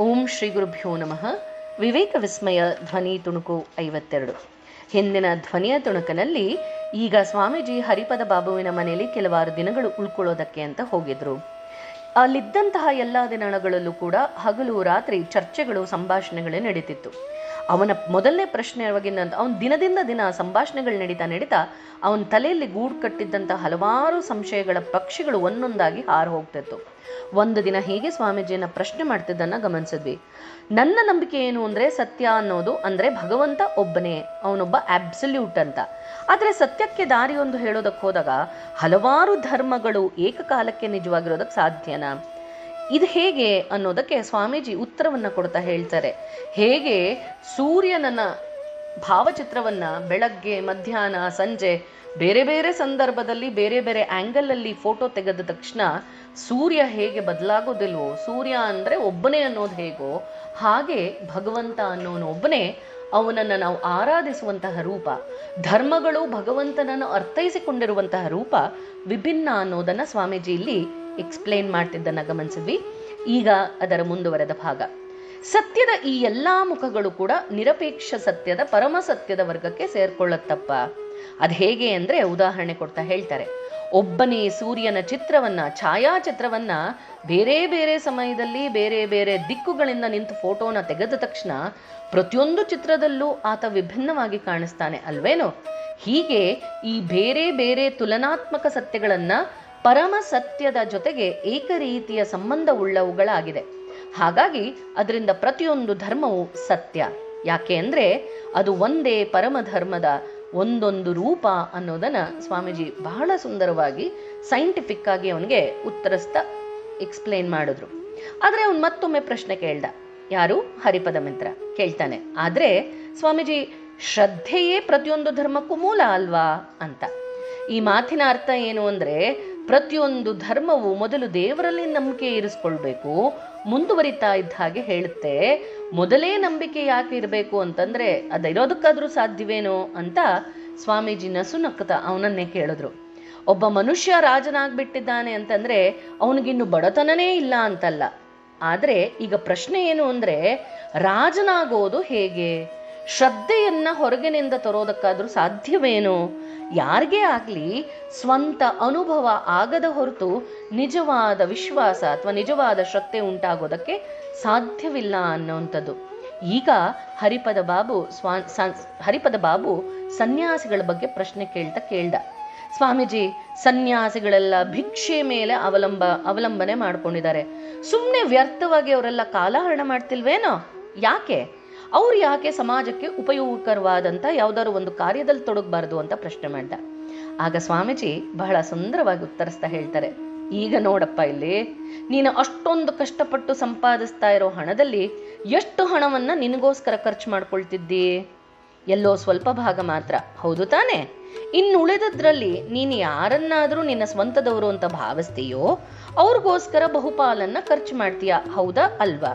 ಓಂ ಶ್ರೀ ಗುರುಭ್ಯೋ ನಮಃ. ವಿವೇಕ ವಿಸ್ಮಯ ಧ್ವನಿ ತುಣುಕು ಐವತ್ತೆರಡು. ಹಿಂದಿನ ಧ್ವನಿಯ ತುಣುಕನಲ್ಲಿ ಈಗ ಸ್ವಾಮೀಜಿ ಹರಿಪದ ಬಾಬುವಿನ ಮನೆಯಲ್ಲಿ ಕೆಲವಾರು ದಿನಗಳು ಉಳ್ಕೊಳ್ಳೋದಕ್ಕೆ ಅಂತ ಹೋಗಿದ್ರು. ಅಲ್ಲಿದ್ದಂತಹ ಎಲ್ಲ ದಿನಗಳಲ್ಲೂ ಕೂಡ ಹಗಲು ರಾತ್ರಿ ಚರ್ಚೆಗಳು, ಸಂಭಾಷಣೆಗಳೇ ನಡೀತಿತ್ತು. ಅವನ ಮೊದಲನೇ ಪ್ರಶ್ನೆ ಅವಾಗಿನ ಅವನ ದಿನದಿಂದ ದಿನ ಸಂಭಾಷಣೆಗಳು ನಡೀತಾ ನಡೀತಾ, ಅವನ ತಲೆಯಲ್ಲಿ ಗೂಡು ಕಟ್ಟಿದ್ದಂಥ ಹಲವಾರು ಸಂಶಯಗಳ ಪಕ್ಷಿಗಳು ಒಂದೊಂದಾಗಿ ಹಾರು ಹೋಗ್ತಿತ್ತು. ಒಂದು ದಿನ ಹೀಗೆ ಸ್ವಾಮೀಜಿಯನ್ನ ಪ್ರಶ್ನೆ ಮಾಡ್ತಿದ್ದನ್ನ ಗಮನಿಸಿದ್ವಿ. ನನ್ನ ನಂಬಿಕೆ ಏನು ಅಂದ್ರೆ ಸತ್ಯ ಅನ್ನೋದು ಅಂದ್ರೆ ಭಗವಂತ ಒಬ್ಬನೇ, ಅವನೊಬ್ಬ ಅಬ್ಸಲ್ಯೂಟ್ ಅಂತ. ಆದರೆ ಸತ್ಯಕ್ಕೆ ದಾರಿಯೊಂದು ಹೇಳೋದಕ್ಕೆ ಹೋದಾಗ ಹಲವಾರು ಧರ್ಮಗಳು ಏಕಕಾಲಕ್ಕೆ ನಿಜವಾಗಿರೋದಕ್ಕೆ ಸಾಧ್ಯನಾ? ಇದು ಹೇಗೆ ಅನ್ನೋದಕ್ಕೆ ಸ್ವಾಮೀಜಿ ಉತ್ತರವನ್ನು ಕೊಡ್ತಾ ಹೇಳ್ತಾರೆ. ಹೇಗೆ ಸೂರ್ಯನನ್ನ ಭಾವಚಿತ್ರವನ್ನ ಬೆಳಗ್ಗೆ, ಮಧ್ಯಾಹ್ನ, ಸಂಜೆ ಬೇರೆ ಬೇರೆ ಸಂದರ್ಭದಲ್ಲಿ ಬೇರೆ ಬೇರೆ ಆಂಗಲ್ ಅಲ್ಲಿ ಫೋಟೋ ತೆಗೆದ ತಕ್ಷಣ ಸೂರ್ಯ ಹೇಗೆ ಬದಲಾಗೋದಿಲ್ವೋ, ಸೂರ್ಯ ಅಂದ್ರೆ ಒಬ್ಬನೇ ಅನ್ನೋದು ಹೇಗೋ ಹಾಗೆ ಭಗವಂತ ಅನ್ನೋನು ಒಬ್ಬನೇ ಅವನನ್ನ ನಾವು ಆರಾಧಿಸುವಂತಹ ರೂಪ, ಧರ್ಮಗಳು ಭಗವಂತನನ್ನು ಅರ್ಥೈಸಿಕೊಂಡಿರುವಂತಹ ರೂಪ ವಿಭಿನ್ನ ಅನ್ನೋದನ್ನ ಸ್ವಾಮೀಜಿ ಇಲ್ಲಿ ಎಕ್ಸ್ಪ್ಲೇನ್ ಮಾಡ್ತಿದ್ದನ್ನ ಗಮನಿಸಿದ್ವಿ ಈಗ ಅದರ ಮುಂದುವರೆದ ಭಾಗ. ಸತ್ಯದ ಈ ಎಲ್ಲಾ ಮುಖಗಳು ಕೂಡ ನಿರಪೇಕ್ಷ ಸತ್ಯದ, ಪರಮ ಸತ್ಯದ ವರ್ಗಕ್ಕೆ ಸೇರ್ಕೊಳ್ಳತ್ತಪ್ಪ. ಅದ್ ಹೇಗೆ ಅಂದ್ರೆ ಉದಾಹರಣೆ ಕೊಡ್ತಾ ಹೇಳ್ತಾರೆ. ಒಬ್ಬನೇ ಸೂರ್ಯನ ಚಿತ್ರವನ್ನ, ಛಾಯಾಚಿತ್ರವನ್ನ ಬೇರೆ ಬೇರೆ ಸಮಯದಲ್ಲಿ ಬೇರೆ ಬೇರೆ ದಿಕ್ಕುಗಳಿಂದ ನಿಂತು ಫೋಟೋನ ತೆಗೆದ ತಕ್ಷಣ ಪ್ರತಿಯೊಂದು ಚಿತ್ರದಲ್ಲೂ ಆತ ವಿಭಿನ್ನವಾಗಿ ಕಾಣಿಸ್ತಾನೆ ಅಲ್ವೇನೋ? ಹೀಗೆ ಈ ಬೇರೆ ಬೇರೆ ತುಲನಾತ್ಮಕ ಸತ್ಯಗಳನ್ನ ಪರಮ ಸತ್ಯದ ಜೊತೆಗೆ ಏಕರೀತಿಯ ಸಂಬಂಧವುಳ್ಳವುಗಳಾಗಿದೆ. ಹಾಗಾಗಿ ಅದರಿಂದ ಪ್ರತಿಯೊಂದು ಧರ್ಮವು ಸತ್ಯ. ಯಾಕೆ ಅಂದರೆ ಅದು ಒಂದೇ ಪರಮ ಧರ್ಮದ ಒಂದೊಂದು ರೂಪ ಅನ್ನೋದನ್ನ ಸ್ವಾಮೀಜಿ ಬಹಳ ಸುಂದರವಾಗಿ ಸೈಂಟಿಫಿಕ್ ಆಗಿ ಅವನಿಗೆ ಉತ್ತರಿಸ್ತಾ ಎಕ್ಸ್ಪ್ಲೇನ್ ಮಾಡಿದ್ರು. ಆದರೆ ಅವ್ನು ಮತ್ತೊಮ್ಮೆ ಪ್ರಶ್ನೆ ಕೇಳ್ದ. ಯಾರು? ಹರಿಪದ ಮಿತ್ರ. ಕೇಳ್ತಾನೆ, ಆದ್ರೆ ಸ್ವಾಮೀಜಿ ಶ್ರದ್ಧೆಯೇ ಪ್ರತಿಯೊಂದು ಧರ್ಮಕ್ಕೂ ಮೂಲ ಅಲ್ವಾ? ಅಂತ. ಈ ಮಾತಿನ ಅರ್ಥ ಏನು ಅಂದ್ರೆ ಪ್ರತಿಯೊಂದು ಧರ್ಮವು ಮೊದಲು ದೇವರಲ್ಲಿ ನಂಬಿಕೆ ಇರಿಸ್ಕೊಳ್ಬೇಕು. ಮುಂದುವರಿತಾ ಇದ್ದ ಹಾಗೆ ಹೇಳುತ್ತೆ. ಮೊದಲೇ ನಂಬಿಕೆ ಯಾಕೆ ಇರಬೇಕು ಅಂತಂದ್ರೆ, ಅದಿರೋದಕ್ಕಾದ್ರೂ ಸಾಧ್ಯವೇನೋ ಅಂತ ಸ್ವಾಮೀಜಿ ನಸು ನಕ್ಕತ ಅವನನ್ನೇ ಕೇಳಿದ್ರು. ಒಬ್ಬ ಮನುಷ್ಯ ರಾಜನಾಗ್ಬಿಟ್ಟಿದ್ದಾನೆ ಅಂತಂದ್ರೆ, ಅವನಿಗಿನ್ನು ಬಡತನನೇ ಇಲ್ಲ ಅಂತಲ್ಲ. ಆದರೆ ಈಗ ಪ್ರಶ್ನೆ ಏನು ಅಂದ್ರೆ, ರಾಜನಾಗೋದು ಹೇಗೆ? ಶ್ರದ್ಧೆಯನ್ನ ಹೊರಗಿನಿಂದ ತರೋದಕ್ಕಾದ್ರೂ ಸಾಧ್ಯವೇನು? ಯಾರಿಗೇ ಆಗ್ಲಿ ಸ್ವಂತ ಅನುಭವ ಆಗದ ಹೊರತು ನಿಜವಾದ ವಿಶ್ವಾಸ ಅಥವಾ ನಿಜವಾದ ಶ್ರದ್ಧೆ ಉಂಟಾಗೋದಕ್ಕೆ ಸಾಧ್ಯವಿಲ್ಲ ಅನ್ನೋಂಥದ್ದು. ಈಗ ಹರಿಪದ ಬಾಬು ಸ್ವಾ ಹರಿಪದ ಬಾಬು ಸನ್ಯಾಸಿಗಳ ಬಗ್ಗೆ ಪ್ರಶ್ನೆ ಕೇಳ್ತಾ ಕೇಳ್ದ. ಸ್ವಾಮೀಜಿ, ಸನ್ಯಾಸಿಗಳೆಲ್ಲ ಭಿಕ್ಷೆ ಮೇಲೆ ಅವಲಂಬ, ಅವಲಂಬನೆ ಮಾಡ್ಕೊಂಡಿದ್ದಾರೆ. ಸುಮ್ಮನೆ ವ್ಯರ್ಥವಾಗಿ ಅವರೆಲ್ಲ ಕಾಲಹರಣ ಮಾಡ್ತಿಲ್ವೇನೋ? ಯಾಕೆ? ಅವ್ರು ಯಾಕೆ ಸಮಾಜಕ್ಕೆ ಉಪಯೋಗಕರವಾದಂಥ ಯಾವ್ದಾದ್ರು ಒಂದು ಕಾರ್ಯದಲ್ಲಿ ತೊಡಗಬಾರದು ಅಂತ ಪ್ರಶ್ನೆ ಮಾಡ್ದ. ಆಗ ಸ್ವಾಮೀಜಿ ಬಹಳ ಸುಂದರವಾಗಿ ಉತ್ತರಿಸ್ತಾ ಹೇಳ್ತಾರೆ, ಈಗ ನೋಡಪ್ಪ ಇಲ್ಲಿ, ನೀನು ಅಷ್ಟೊಂದು ಕಷ್ಟಪಟ್ಟು ಸಂಪಾದಿಸ್ತಾ ಇರೋ ಹಣದಲ್ಲಿ ಎಷ್ಟು ಹಣವನ್ನ ನಿನಗೋಸ್ಕರ ಖರ್ಚು ಮಾಡ್ಕೊಳ್ತಿದ್ದಿ? ಎಲ್ಲೋ ಸ್ವಲ್ಪ ಭಾಗ ಮಾತ್ರ. ಹೌದು ತಾನೆ. ಇನ್ನು ಉಳಿದದ್ರಲ್ಲಿ ನೀನು ಯಾರನ್ನಾದರೂ ನಿನ್ನ ಸ್ವಂತದವರು ಅಂತ ಭಾವಿಸ್ತೀಯೋ, ಅವ್ರಿಗೋಸ್ಕರ ಬಹುಪಾಲನ್ನ ಖರ್ಚು ಮಾಡ್ತೀಯಾ? ಹೌದಾ, ಅಲ್ವಾ?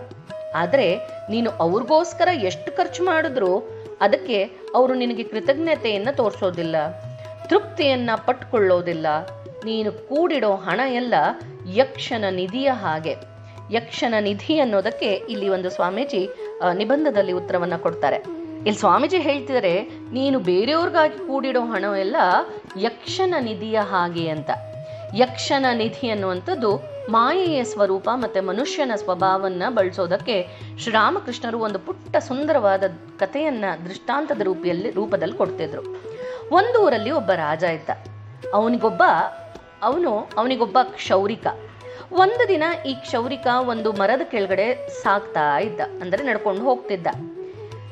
ಆದ್ರೆ ನೀನು ಅವ್ರಿಗೋಸ್ಕರ ಎಷ್ಟು ಖರ್ಚು ಮಾಡಿದ್ರು ಅದಕ್ಕೆ ಅವರು ನಿನಗೆ ಕೃತಜ್ಞತೆಯನ್ನು ತೋರಿಸೋದಿಲ್ಲ, ತೃಪ್ತಿಯನ್ನ ಪಟ್ಕೊಳ್ಳೋದಿಲ್ಲ. ನೀನು ಕೂಡಿಡೋ ಹಣ ಎಲ್ಲ ಯಕ್ಷನ ನಿಧಿಯ ಹಾಗೆ. ಯಕ್ಷನ ನಿಧಿ ಅನ್ನೋದಕ್ಕೆ ಇಲ್ಲಿ ಒಂದು ಸ್ವಾಮೀಜಿ ನಿಬಂಧದಲ್ಲಿ ಉತ್ತರವನ್ನು ಕೊಡ್ತಾರೆ. ಇಲ್ಲಿ ಸ್ವಾಮೀಜಿ ಹೇಳ್ತಿದ್ದಾರೆ ನೀನು ಬೇರೆಯವ್ರಿಗಾಗಿ ಕೂಡಿಡೋ ಹಣ ಎಲ್ಲ ಯಕ್ಷನ ನಿಧಿಯ ಹಾಗೆ ಅಂತ. ಯಕ್ಷನ ನಿಧಿ ಅನ್ನುವಂಥದ್ದು ಮಾಯೆಯ ಸ್ವರೂಪ ಮತ್ತೆ ಮನುಷ್ಯನ ಸ್ವಭಾವವನ್ನು ಬಳಸೋದಕ್ಕೆ ಶ್ರೀರಾಮಕೃಷ್ಣರು ಒಂದು ಪುಟ್ಟ ಸುಂದರವಾದ ಕಥೆಯನ್ನು ದೃಷ್ಟಾಂತದ ರೂಪಿಯಲ್ಲಿ, ರೂಪದಲ್ಲಿ ಕೊಡ್ತಿದ್ರು. ಒಂದು ಊರಲ್ಲಿ ಒಬ್ಬ ರಾಜ ಇದ್ದ. ಅವನಿಗೊಬ್ಬ, ಅವನು, ಅವನಿಗೊಬ್ಬ ಕ್ಷೌರಿಕ. ಒಂದು ದಿನ ಈ ಕ್ಷೌರಿಕ ಒಂದು ಮರದ ಕೆಳಗಡೆ ಸಾಕ್ತಾ ಇದ್ದ, ಅಂದ್ರೆ ನಡ್ಕೊಂಡು ಹೋಗ್ತಿದ್ದ.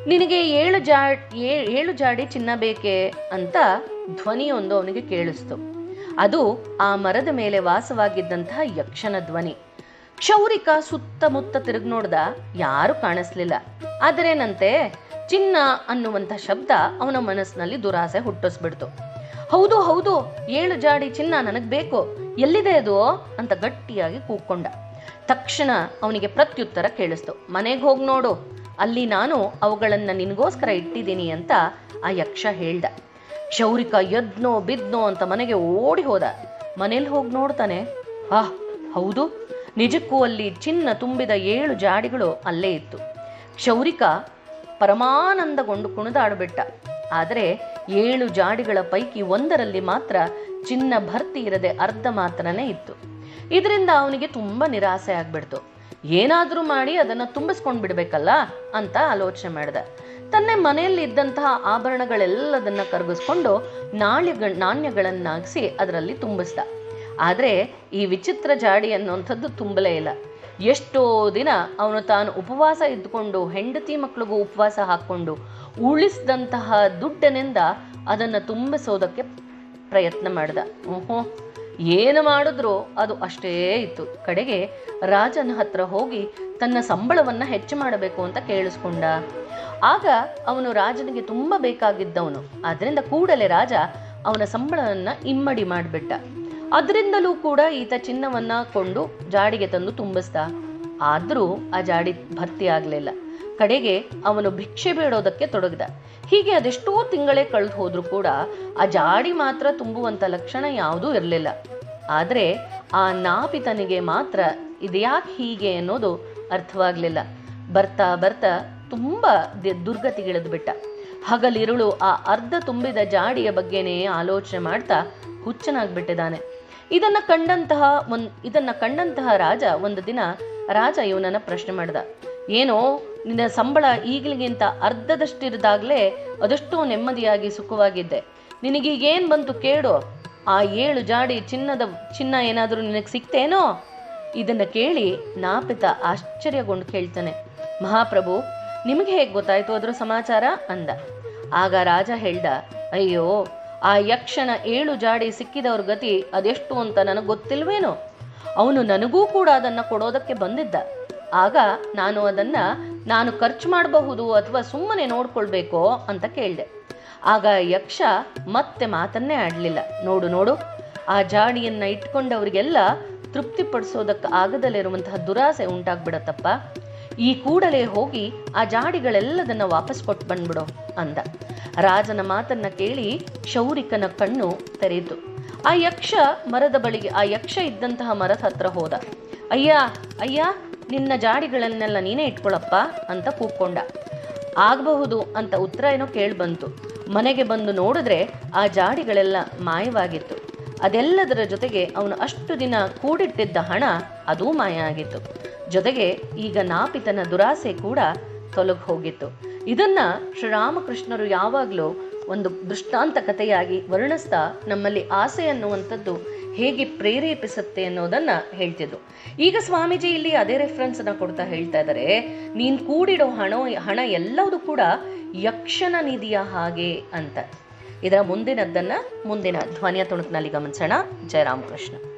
ನಿನಗೆ ಏಳು ಜಾ ಏಳು ಜಾಡಿ ಚಿನ್ನ ಬೇಕೆ? ಅಂತ ಧ್ವನಿಯೊಂದು ಅವನಿಗೆ ಕೇಳಿಸ್ತು. ಅದು ಆ ಮರದ ಮೇಲೆ ವಾಸವಾಗಿದ್ದಂತಹ ಯಕ್ಷನ ಧ್ವನಿ. ಕ್ಷೌರಿಕ ಸುತ್ತಮುತ್ತ ತಿರುಗಿ ನೋಡ್ದ ಯಾರು ಕಾಣಿಸ್ಲಿಲ್ಲ. ಆದರೇನಂತೆ, ಚಿನ್ನ ಅನ್ನುವಂಥ ಶಬ್ದ ಅವನ ಮನಸ್ಸಿನಲ್ಲಿ ದುರಾಸೆ ಹುಟ್ಟಿಸ್ಬಿಡ್ತು. ಹೌದು ಹೌದು, ಏಳು ಜಾಡಿ ಚಿನ್ನ ನನಗ್ ಬೇಕು, ಎಲ್ಲಿದೆ ಅದು? ಅಂತ ಗಟ್ಟಿಯಾಗಿ ಕೂಕೊಂಡ ತಕ್ಷಣ ಅವನಿಗೆ ಪ್ರತ್ಯುತ್ತರ ಕೇಳಿಸ್ತು. ಮನೆಗೆ ಹೋಗಿ ನೋಡು, ಅಲ್ಲಿ ನಾನು ಅವುಗಳನ್ನ ನಿನಗೋಸ್ಕರ ಇಟ್ಟಿದ್ದೀನಿ ಅಂತ ಆ ಯಕ್ಷ ಹೇಳ್ದ. ಕ್ಷೌರಿಕ ಎದ್ನೋ ಬಿದ್ನೋ ಅಂತ ಮನೆಗೆ ಓಡಿ ಹೋದ. ಮನೇಲಿ ಹೋಗಿ ನೋಡ್ತಾನೆ. ಆಹ್ ಹೌದು. ನಿಜಕ್ಕೂ ಅಲ್ಲಿ ಚಿನ್ನ ತುಂಬಿದ ಏಳು ಜಾಡಿಗಳು ಅಲ್ಲೇ ಇತ್ತು. ಕ್ಷೌರಿಕ ಪರಮಾನಂದಗೊಂಡು ಕುಣಿದಾಡ್ಬಿಟ್ಟ. ಆದರೆ ಏಳು ಜಾಡಿಗಳ ಪೈಕಿ ಒಂದರಲ್ಲಿ ಮಾತ್ರ ಚಿನ್ನ ಭರ್ತಿ ಇರದೆ ಅರ್ಧ ಮಾತ್ರನೇ ಇತ್ತು. ಇದರಿಂದ ಅವನಿಗೆ ತುಂಬಾ ನಿರಾಸೆ ಆಗ್ಬಿಡ್ತು. ಏನಾದರೂ ಮಾಡಿ ಅದನ್ನ ತುಂಬಿಸ್ಕೊಂಡು ಬಿಡಬೇಕಲ್ಲ ಅಂತ ಆಲೋಚನೆ ಮಾಡ್ದ. ತನ್ನ ಮನೆಯಲ್ಲಿ ಇದ್ದಂತಹ ಆಭರಣಗಳೆಲ್ಲದನ್ನ ಕರಗಿಸ್ಕೊಂಡು ನಾಣ್ಯಗಳ ನಾಣ್ಯಗಳನ್ನಾಗಿಸಿ ಅದರಲ್ಲಿ ತುಂಬಿಸ್ದ. ಆದರೆ ಈ ವಿಚಿತ್ರ ಜಾಡಿ ಅನ್ನುವಂಥದ್ದು ತುಂಬಲೇ ಇಲ್ಲ. ಎಷ್ಟೋ ದಿನ ಅವನು ತಾನು ಉಪವಾಸ ಇದ್ದುಕೊಂಡು ಹೆಂಡತಿ ಮಕ್ಕಳಿಗೂ ಉಪವಾಸ ಹಾಕ್ಕೊಂಡು ಉಳಿಸಿದಂತಹ ದುಡ್ಡನಿಂದ ಅದನ್ನು ತುಂಬಿಸೋದಕ್ಕೆ ಪ್ರಯತ್ನ ಮಾಡ್ದ. ಓಹೋ. ಏನು ಮಾಡಿದ್ರೂ ಅದು ಅಷ್ಟೇ ಇತ್ತು. ಕಡೆಗೆ ರಾಜನ ಹತ್ರ ಹೋಗಿ ತನ್ನ ಸಂಬಳವನ್ನ ಹೆಚ್ಚು ಮಾಡಬೇಕು ಅಂತ ಕೇಳಿಸ್ಕೊಂಡ. ಆಗ ಅವನು ರಾಜನಿಗೆ ತುಂಬ ಬೇಕಾಗಿದ್ದವನು. ಆದ್ರಿಂದ ಕೂಡಲೇ ರಾಜ ಅವನ ಸಂಬಳವನ್ನು ಇಮ್ಮಡಿ ಮಾಡಿಬಿಟ್ಟ. ಅದರಿಂದಲೂ ಕೂಡ ಈತ ಚಿನ್ನವನ್ನ ಕೊಂಡು ಜಾಡಿಗೆ ತಂದು ತುಂಬಿಸ್ದ. ಆದರೂ ಆ ಜಾಡಿ ಭರ್ತಿ ಆಗ್ಲಿಲ್ಲ. ಕಡೆಗೆ ಅವನು ಭಿಕ್ಷೆ ಬೇಡೋದಕ್ಕೆ ತೊಡಗಿದ. ಹೀಗೆ ಅದೆಷ್ಟೋ ತಿಂಗಳೇ ಕಳೆದು ಹೋದ್ರೂ ಕೂಡ ಆ ಜಾಡಿ ಮಾತ್ರ ತುಂಬುವಂತ ಲಕ್ಷಣ ಯಾವುದೂ ಇರಲಿಲ್ಲ. ಆದ್ರೆ ಆ ನಾಪಿತನಿಗೆ ಮಾತ್ರ ಇದ್ಯಾಕೆ ಹೀಗೆ ಅನ್ನೋದು ಅರ್ಥವಾಗ್ಲಿಲ್ಲ. ಬರ್ತಾ ಬರ್ತಾ ತುಂಬಾ ದುರ್ಗತಿಗಿಳಿದು ಬಿಟ್ಟ. ಹಗಲಿರುಳು ಆ ಅರ್ಧ ತುಂಬಿದ ಜಾಡಿಯ ಬಗ್ಗೆನೇ ಆಲೋಚನೆ ಮಾಡ್ತಾ ಹುಚ್ಚನಾಗ್ಬಿಟ್ಟಿದ್ದಾನೆ. ಇದನ್ನ ಕಂಡಂತಹ ಒಂದ್ ಇದನ್ನ ಕಂಡಂತಹ ರಾಜ ಒಂದು ದಿನ ರಾಜ ಇವನನ್ನ ಪ್ರಶ್ನೆ ಮಾಡ್ದ. ಏನೋ? ನಿನ್ನ ಸಂಬಳ ಈಗಲಿಗಿಂತ ಅರ್ಧದಷ್ಟಿರದಾಗಲೇ ಅದೆಷ್ಟೋ ನೆಮ್ಮದಿಯಾಗಿ ಸುಖವಾಗಿದ್ದೆ. ನಿನಗೀಗೇನ್ ಬಂತು ಕೇಳು ಆ ಏಳು ಜಾಡಿ ಚಿನ್ನದ ಚಿನ್ನ ಏನಾದರೂ ನಿನಗೆ ಸಿಕ್ತೇನೋ ಇದನ್ನು ಕೇಳಿ ನಾಪಿತ ಆಶ್ಚರ್ಯಗೊಂಡು ಕೇಳ್ತಾನೆ. ಮಹಾಪ್ರಭು, ನಿಮಗೆ ಹೇಗೆ ಗೊತ್ತಾಯಿತು ಅದರ ಸಮಾಚಾರ? ಅಂದ. ಆಗ ರಾಜ ಹೇಳ್ದ, ಅಯ್ಯೋ, ಆ ಯಕ್ಷನ ಏಳು ಜಾಡಿ ಸಿಕ್ಕಿದವ್ರ ಗತಿ ಅದೆಷ್ಟು ಅಂತ ನನಗೆ ಗೊತ್ತಿಲ್ವೇನೋ? ಅವನು ನನಗೂ ಕೂಡ ಅದನ್ನ ಕೊಡೋದಕ್ಕೆ ಬಂದಿದ್ದ. ಆಗ ನಾನು ಅದನ್ನ ನಾನು ಖರ್ಚು ಮಾಡಬಹುದು ಅಥವಾ ಸುಮ್ಮನೆ ನೋಡ್ಕೊಳ್ಬೇಕೋ ಅಂತ ಕೇಳಿದೆ. ಆಗ ಯಕ್ಷ ಮತ್ತೆ ಮಾತನ್ನೇ ಆಡ್ಲಿಲ್ಲ. ನೋಡು ನೋಡು, ಆ ಜಾಡಿಯನ್ನ ಇಟ್ಕೊಂಡವರಿಗೆಲ್ಲ ತೃಪ್ತಿಪಡಿಸೋದಕ್ಕೆ ಆಗದಲ್ಲಿರುವಂತಹ ದುರಾಸೆ ಉಂಟಾಗ್ಬಿಡತ್ತಪ್ಪ. ಈ ಕೂಡಲೇ ಹೋಗಿ ಆ ಜಾಡಿಗಳೆಲ್ಲದನ್ನ ವಾಪಸ್ ಕೊಟ್ಟು ಬಂದ್ಬಿಡು ಅಂದ. ರಾಜನ ಮಾತನ್ನ ಕೇಳಿ ಶೌರಿಕನ ಕಣ್ಣು ತೆರೆಯಿತು. ಆ ಯಕ್ಷ ಮರದ ಬಳಿಗೆ, ಆ ಯಕ್ಷ ಇದ್ದಂತಹ ಮರದ ಹತ್ರ ಹೋದ. ಅಯ್ಯ ಅಯ್ಯ ನಿನ್ನ ಜಾಡಿಗಳನ್ನೆಲ್ಲ ನೀನೇ ಇಟ್ಕೊಳಪ್ಪ ಅಂತ ಕೂಕ್ಕೊಂಡ ಆಗಬಹುದು ಅಂತ ಉತ್ತರ ಏನೋ ಕೇಳಿಬಂತು. ಮನೆಗೆ ಬಂದು ನೋಡಿದ್ರೆ ಆ ಜಾಡಿಗಳೆಲ್ಲ ಮಾಯವಾಗಿತ್ತು. ಅದೆಲ್ಲದರ ಜೊತೆಗೆ ಅವನು ಅಷ್ಟು ದಿನ ಕೂಡಿಟ್ಟಿದ್ದ ಹಣ ಅದೂ ಮಾಯ ಆಗಿತ್ತು. ಜೊತೆಗೆ ಈಗ ನಾಪಿತನ ದುರಾಸೆ ಕೂಡ ತೊಲಗಿ ಹೋಗಿತ್ತು. ಇದನ್ನ ಶ್ರೀರಾಮಕೃಷ್ಣರು ಯಾವಾಗಲೂ ಒಂದು ದೃಷ್ಟಾಂತ ಕಥೆಯಾಗಿ ವರ್ಣಿಸ್ತಾ ನಮ್ಮಲ್ಲಿ ಆಸೆ ಅನ್ನುವಂಥದ್ದು ಹೇಗೆ ಪ್ರೇರೇಪಿಸುತ್ತೆ ಅನ್ನೋದನ್ನ ಹೇಳ್ತಿದ್ರು ಈಗ ಸ್ವಾಮೀಜಿ ಇಲ್ಲಿ ಅದೇ ರೆಫರೆನ್ಸ್ ಅನ್ನ ಕೊಡ್ತಾ ಹೇಳ್ತಾ ಇದ್ದಾರೆ ನೀನ್ ಕೂಡಿಡೋ ಹಣ ಹಣ ಎಲ್ಲವೂ ಕೂಡ ಯಕ್ಷನ ನಿಧಿಯ ಹಾಗೆ ಅಂತ. ಇದರ ಮುಂದಿನದ್ದನ್ನ ಮುಂದಿನ ಧ್ವನಿಯ ತುಣುಕಿನಲ್ಲಿ ಗಮನಿಸೋಣ. ಜಯರಾಮಕೃಷ್ಣ.